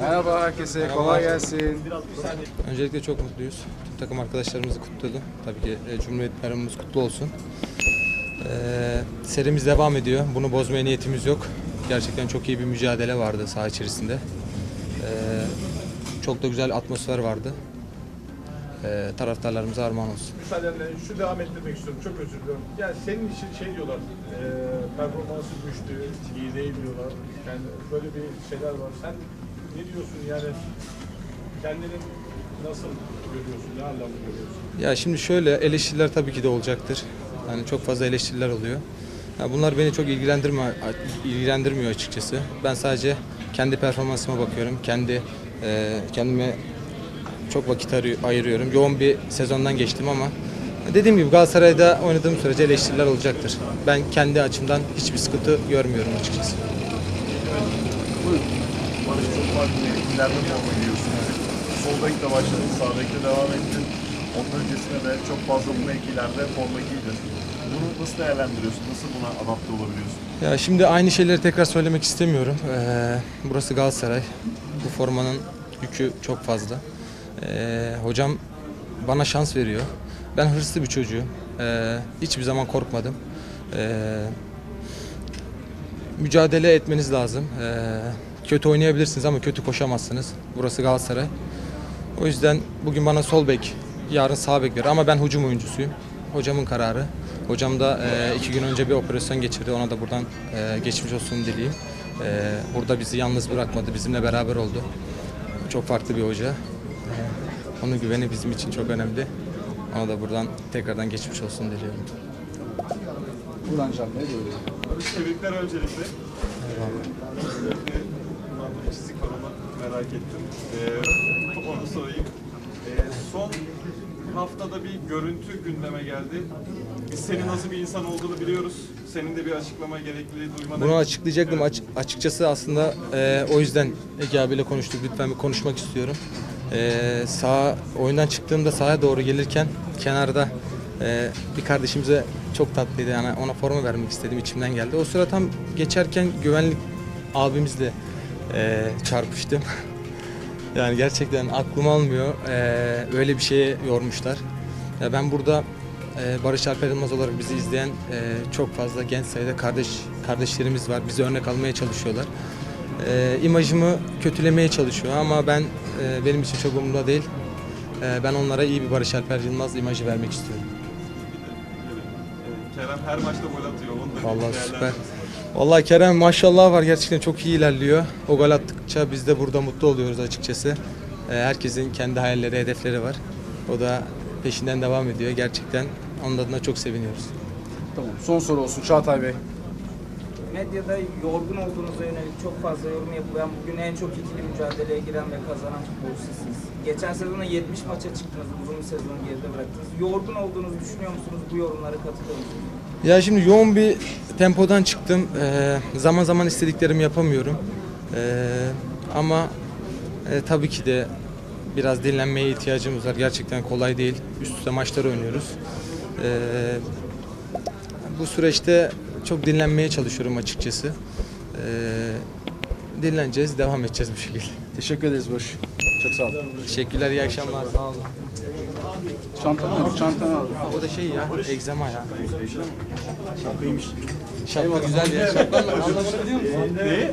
Merhaba herkese, kolay gelsin. Öncelikle çok mutluyuz. Tüm takım arkadaşlarımızı kutladım. Tabii ki e, Cumhuriyet Bayramımız kutlu olsun. Ee, serimiz devam ediyor. Bunu bozmaya niyetimiz yok. Gerçekten çok iyi bir mücadele vardı saha içerisinde. Ee, çok da güzel atmosfer vardı. Ee, taraftarlarımıza armağan olsun. müsaadenle şu devam ettirmek istiyorum. Çok özür diliyorum. Yani senin için şey diyorlar, e, performansı düştü, iyi değil diyorlar. Yani böyle bir şeyler var. Sen ne diyorsun yani kendini nasıl görüyorsun, ne anlamda görüyorsun? Ya şimdi şöyle eleştiriler tabii ki de olacaktır. Yani çok fazla eleştiriler oluyor. Ya bunlar beni çok ilgilendirmiyor, ilgilendirmiyor açıkçası. Ben sadece kendi performansıma bakıyorum. Kendi e, kendime çok vakit ayırıyorum. Yoğun bir sezondan geçtim ama dediğim gibi Galatasaray'da oynadığım sürece eleştiriler olacaktır. Ben kendi açımdan hiçbir sıkıntı görmüyorum açıkçası. Barış çok farklı mevkilerde forma giyiyorsun. Sol bekle başladın, sağ bekle devam ettin. Ondan öncesinde de çok fazla bu mevkilerde forma giydin. Bunu nasıl değerlendiriyorsun? Nasıl buna adapte olabiliyorsun? Ya şimdi aynı şeyleri tekrar söylemek istemiyorum. Ee, burası Galatasaray. Bu formanın yükü çok fazla. Ee, hocam bana şans veriyor. Ben hırslı bir çocuğum. Ee, hiçbir zaman korkmadım. Ee, mücadele etmeniz lazım. Ee, kötü oynayabilirsiniz ama kötü koşamazsınız. Burası Galatasaray. O yüzden bugün bana sol bek, yarın sağ bek verir ama ben hücum oyuncusuyum. Hocamın kararı. Hocam da e, iki gün önce bir operasyon geçirdi. Ona da buradan e, geçmiş olsun dileyim. E, burada bizi yalnız bırakmadı. Bizimle beraber oldu. Çok farklı bir hoca. Onun güveni bizim için çok önemli. Ona da buradan tekrardan geçmiş olsun diliyorum. Buradan Can Bey böyle. Barış tebrikler öncelikle. Bir çizik var onu merak ettim. Ee, onu sorayım. Ee, son haftada bir görüntü gündeme geldi. Biz senin nasıl bir insan olduğunu biliyoruz. Senin de bir açıklama gerekliliği duymadan. Bunu açıklayacaktım. Aç- açıkçası aslında e, o yüzden Ege abiyle konuştuk. Lütfen bir konuşmak istiyorum. E, sağ oyundan çıktığımda sahaya doğru gelirken kenarda e, bir kardeşimize çok tatlıydı. Yani ona forma vermek istedim. içimden geldi. O sıra tam geçerken güvenlik abimizle e, çarpıştım. yani gerçekten aklım almıyor. E, öyle bir şeye yormuşlar. Ya ben burada e, Barış Alper Yılmaz olarak bizi izleyen e, çok fazla genç sayıda kardeş kardeşlerimiz var. Bizi örnek almaya çalışıyorlar. E, imajımı kötülemeye çalışıyor ama ben e, benim için çok umurumda değil. E, ben onlara iyi bir Barış Alper Yılmaz imajı vermek istiyorum. Ee, Kerem her maçta gol atıyor. Onu da Vallahi süper. Vallahi Kerem maşallah var gerçekten çok iyi ilerliyor. O gol attıkça biz de burada mutlu oluyoruz açıkçası. E, herkesin kendi hayalleri, hedefleri var. O da peşinden devam ediyor. Gerçekten onun adına çok seviniyoruz. Tamam. Son soru olsun Çağatay Bey. Medyada yorgun olduğunuza yönelik çok fazla yorum yapılan, bugün en çok ikili mücadeleye giren ve kazanan futbolcu sizsiniz. Geçen sezonda 70 maça çıktınız, uzun bir sezonu geride bıraktınız. Yorgun olduğunuzu düşünüyor musunuz? Bu yorumlara katılıyor musunuz? Ya şimdi yoğun bir tempodan çıktım. Ee, zaman zaman istediklerimi yapamıyorum. Ee, ama e, tabii ki de biraz dinlenmeye ihtiyacımız var. Gerçekten kolay değil. Üst üste maçlar oynuyoruz. Ee, bu süreçte çok dinlenmeye çalışıyorum açıkçası. Ee, dinleneceğiz, devam edeceğiz bu şekilde. Teşekkür ederiz Barış. Çok sağ ol. Teşekkürler, iyi akşamlar. Sağ olun. Çantanı al, çantanı al. O da şey ya, egzama ya. Şapka güzel ya. Şapkanın anlamını biliyor musun? Ne?